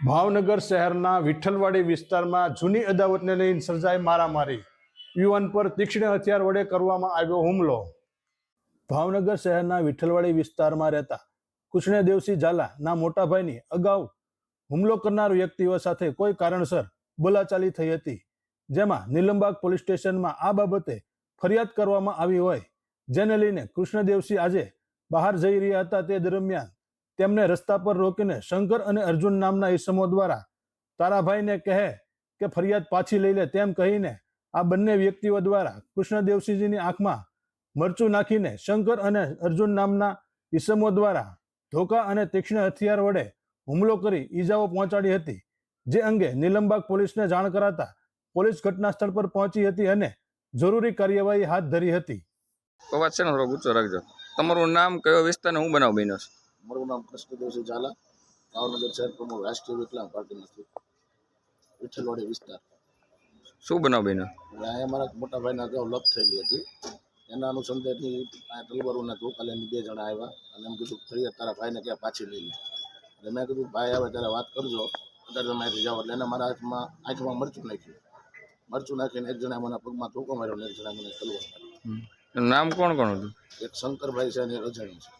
ભાવનગર શહેરના વિઠ્ઠલવાડી વિસ્તારમાં જૂની અદાવતને લઈને સર્જાઈ મારામારી. યુવાન પર તીક્ષ્ણ હથિયાર વડે કરવામાં આવ્યો હુમલો. ભાવનગર શહેરના વિઠ્ઠલવાડી વિસ્તારમાં રહેતા કૃષ્ણદેવસિંહ ઝાલા ના મોટાભાઈની અગાઉ હુમલો કરનાર વ્યક્તિઓ સાથે કોઈ કારણસર બોલાચાલી થઈ હતી. જેમાં નીલમબાગ પોલીસ સ્ટેશનમાં આ બાબતે ફરિયાદ કરવામાં આવી હોય, જેને લઈને કૃષ્ણદેવસિંહ આજે બહાર જઈ રહ્યા હતા તે દરમિયાન તેમને રસ્તા પર રોકીને શંકર અને અર્જુન નામના ઈસમો દ્વારા તારાભાઈને કહે કે ફરિયાદ પાછી લઈ લે તેમ કહીને આ બંને વ્યક્તિઓ દ્વારા કૃષ્ણદેવસિંહજીની આંખમાં મરચું નાખીને શંકર અને અર્જુન નામના ઈસમો દ્વારા ધોકા અને તીક્ષ્ણ હથિયાર વડે હુમલો કરી ઈજાઓ પહોંચાડી હતી, જે અંગે નીલમબાગ પોલીસને જાણ કરાતા પોલીસ ઘટના સ્થળ પર પહોંચી હતી અને જરૂરી કાર્યવાહી હાથ ધરી હતી. તમારું નામ, કયો વિસ્તાર હું બનાવ બન્યો છે મારું નામ કૃષ્ણદેવસિંહ ઝાલા ભાવનગર શહેર પ્રમુખ રાષ્ટ્રીય વિકલાંગ પાર્ટી નથી વિઠ્ઠલવાડી વિસ્તાર. શું બનાવ બેન અહીંયા મારા મોટા ભાઈના અગાઉ લપ થયેલી હતી. એના અનુસંધાનથી આ તલવારોના ધોકા લઈને બે જણા આવ્યા અને એમ કીધું ફરી તારા ભાઈને ક્યાં પાછી લઈ લે. એટલે મેં કીધું ભાઈ આવે ત્યારે વાત કરજો. અત્યારે તમે અહીંથી જાઓ. એટલે એને મારા હાથમાં આંખમાં મરચું નાખ્યું. મરચું નાખીને એક જણા મને પગમાં ધોકો માર્યો અને એક જણા મને તલવાર નામ કોણ કોણ હતું? એક શંકરભાઈ છે અને એક અજાણી છે.